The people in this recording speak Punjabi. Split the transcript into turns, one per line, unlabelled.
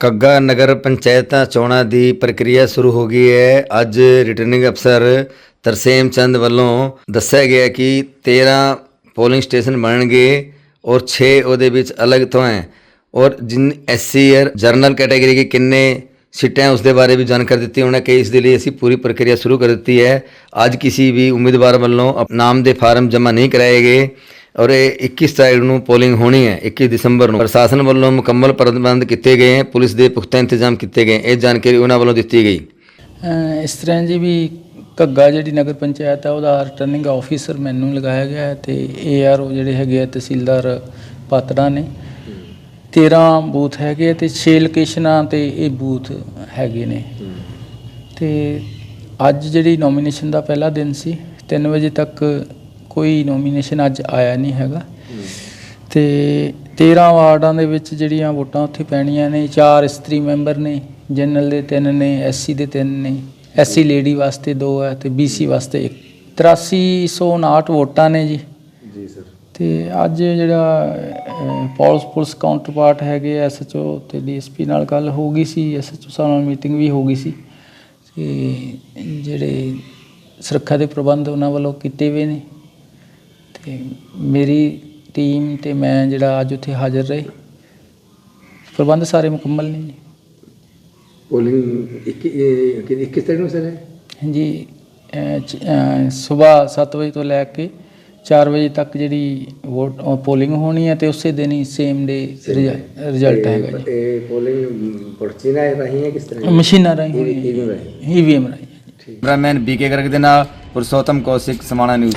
ਕੱਗਾ ਨਗਰ ਪੰਚਾਇਤਾਂ ਚੋਣਾਂ ਦੀ ਪ੍ਰਕਿਰਿਆ ਸ਼ੁਰੂ ਹੋ ਗਈ ਹੈ। ਅੱਜ ਰਿਟਰਨਿੰਗ ਅਫਸਰ ਤਰਸੇਮ ਚੰਦ ਵੱਲੋਂ ਦੱਸਿਆ ਗਿਆ ਕਿ 13 ਪੋਲਿੰਗ ਸਟੇਸ਼ਨ ਬਣਨਗੇ ਔਰ 6 ਉਹਦੇ ਵਿੱਚ ਅਲੱਗ ਤੋਂ ਹੈ। ਔਰ ਜਿਨ ਐਸਸੀ ਔਰ ਜਰਨਲ ਕੈਟਾਗਰੀ ਕੇ ਕਿੰਨੇ ਸੀਟਾਂ ਹੈ ਉਸ ਦੇ ਬਾਰੇ ਵੀ ਜਾਣਕਾਰੀ ਦਿੱਤੀ। ਉਹਨਾਂ ਕਿ ਇਸ ਦੇ ਲਈ ਅਸੀਂ ਪੂਰੀ ਪ੍ਰਕਿਰਿਆ ਸ਼ੁਰੂ ਕਰ ਦਿੱਤੀ ਹੈ। ਅੱਜ ਕਿਸੇ ਵੀ ਉਮੀਦਵਾਰ ਵੱਲੋਂ ਅਪ- ਨਾਮ ਦੇ ਫਾਰਮ ਔਰ ਇਹ 21 ਤਾਰੀਖ ਨੂੰ ਪੋਲਿੰਗ ਹੋਣੀ ਹੈ 21 ਦਸੰਬਰ ਨੂੰ। ਪ੍ਰਸ਼ਾਸਨ ਵੱਲੋਂ ਮੁਕੰਮਲ ਪ੍ਰਬੰਧ ਕੀਤੇ ਗਏ ਹੈ, ਪੁਲਿਸ ਦੇ ਪੁਖਤਾ ਇੰਤਜ਼ਾਮ ਕੀਤੇ ਗਏ ਇਹ ਜਾਣਕਾਰੀ ਉਹਨਾਂ ਵੱਲੋਂ ਦਿੱਤੀ ਗਈ।
ਇਸ ਤਰ੍ਹਾਂ ਜੀ ਵੀ ਘੱਗਾ ਜਿਹੜੀ ਨਗਰ ਪੰਚਾਇਤ ਹੈ ਉਹਦਾ ਰਿਟਰਨਿੰਗ ਆਫੀਸਰ ਮੈਨੂੰ ਲਗਾਇਆ ਗਿਆ ਹੈ ਤੇ ਏਆਰਓ ਜਿਹੜੇ ਹੈਗੇ ਆ, ਤਹਿਸੀਲਦਾਰ ਪਾਤੜਾ ਨੇ। 13 ਬੂਥ ਹੈਗੇ ਆ ਤੇ 6 ਲੋਕੇਸ਼ਨਾਂ ਤੇ ਇਹ ਬੂਥ ਹੈਗੇ ਨੇ। ਤੇ ਅੱਜ ਜਿਹੜੀ ਨੋਮੀਨੇਸ਼ਨ ਦਾ ਪਹਿਲਾ ਦਿਨ ਸੀ 3 ਵਜੇ ਤੱਕ ਕੋਈ ਨੋਮੀਨੇਸ਼ਨ ਅੱਜ ਆਇਆ ਨਹੀਂ ਹੈਗਾ। ਤੇ 13 ਵਾਰਡਾਂ ਦੇ ਵਿੱਚ ਜਿਹੜੀਆਂ ਵੋਟਾਂ ਉੱਥੇ ਪੈਣੀਆਂ ਨੇ ਚਾਰ ਇਸਤਰੀ ਮੈਂਬਰ ਨੇ ਜਨਰਲ ਦੇ ਤਿੰਨ ਨੇ ਐਸਸੀ ਦੇ ਤਿੰਨ ਨੇ ਐਸਸੀ ਲੇਡੀ ਵਾਸਤੇ ਦੋ ਹੈ ਤੇ ਬੀਸੀ ਵਾਸਤੇ ਇੱਕ। 8359 ਵੋਟਾਂ ਨੇ ਜੀ।
ਜੀ ਸਰ।
ਤੇ ਅੱਜ ਜਿਹੜਾ ਪੁਲਿਸ ਪੁਲਿਸ ਕਾਊਂਟਰਪਾਰਟ ਹੈਗੇ ਐਸਐਚਓ ਤੇ ਡੀਐਸਪੀ ਨਾਲ ਗੱਲ ਹੋ ਗਈ ਸੀ ਐਸਐਚਓ ਸਾਹਿਬ ਨਾਲ ਮੀਟਿੰਗ ਵੀ ਹੋ ਗਈ ਸੀ। ਤੇ ਜਿਹੜੇ ਸੁਰੱਖਿਆ ਦੇ ਪ੍ਰਬੰਧ ਉਹਨਾਂ ਵੱਲੋਂ ਕੀਤੇ ਹੋਏ ਨੇ। ਤੇ ਮੇਰੀ ਟੀਮ ਤੇ ਮੈਂ ਜਿਹੜਾ ਅੱਜ ਉੱਥੇ ਹਾਜ਼ਰ ਰਹੇ। ਪ੍ਰਬੰਧ ਸਾਰੇ ਮੁਕੰਮਲ ਨੇ ਜੀ।
ਪੋਲਿੰਗ 21 ਤਾਰੀਖ ਨੂੰ ਸਰ ਹੈ
ਹਾਂਜੀ ਸਵੇਰ 7 ਵਜੇ ਤੋਂ ਲੈ ਕੇ 4 ਵਜੇ ਤੱਕ ਜਿਹੜੀ ਵੋਟ ਪੋਲਿੰਗ ਹੋਣੀ ਹੈ ਤੇ ਉਸੇ ਦਿਨ ਹੀ ਸੇਮ ਡੇ ਰਿਜ਼ਲਟ ਹੈਗਾ ਜੀ।
ਇਹ ਪੋਲਿੰਗ ਪਰਚੀ ਨਾਲ ਰਹੀ ਹੈ ਕਿਸ ਤਰ੍ਹਾਂ?
ਮਸ਼ੀਨਾਂ ਰਾਹੀਂ ਹੋਣੀ ਹੈ ਈਵੀਐਮ ਰਾਹੀਂ।
ਕੈਮਰਾਮੈਨ ਬੀਕੇ ਗਰਗ ਦੇ ਨਾਲ ਪੁਰਸ਼ੋਤਮ ਕੌਸ਼ਿਕ ਸਮਾਣਾ ਨਿਊਜ਼।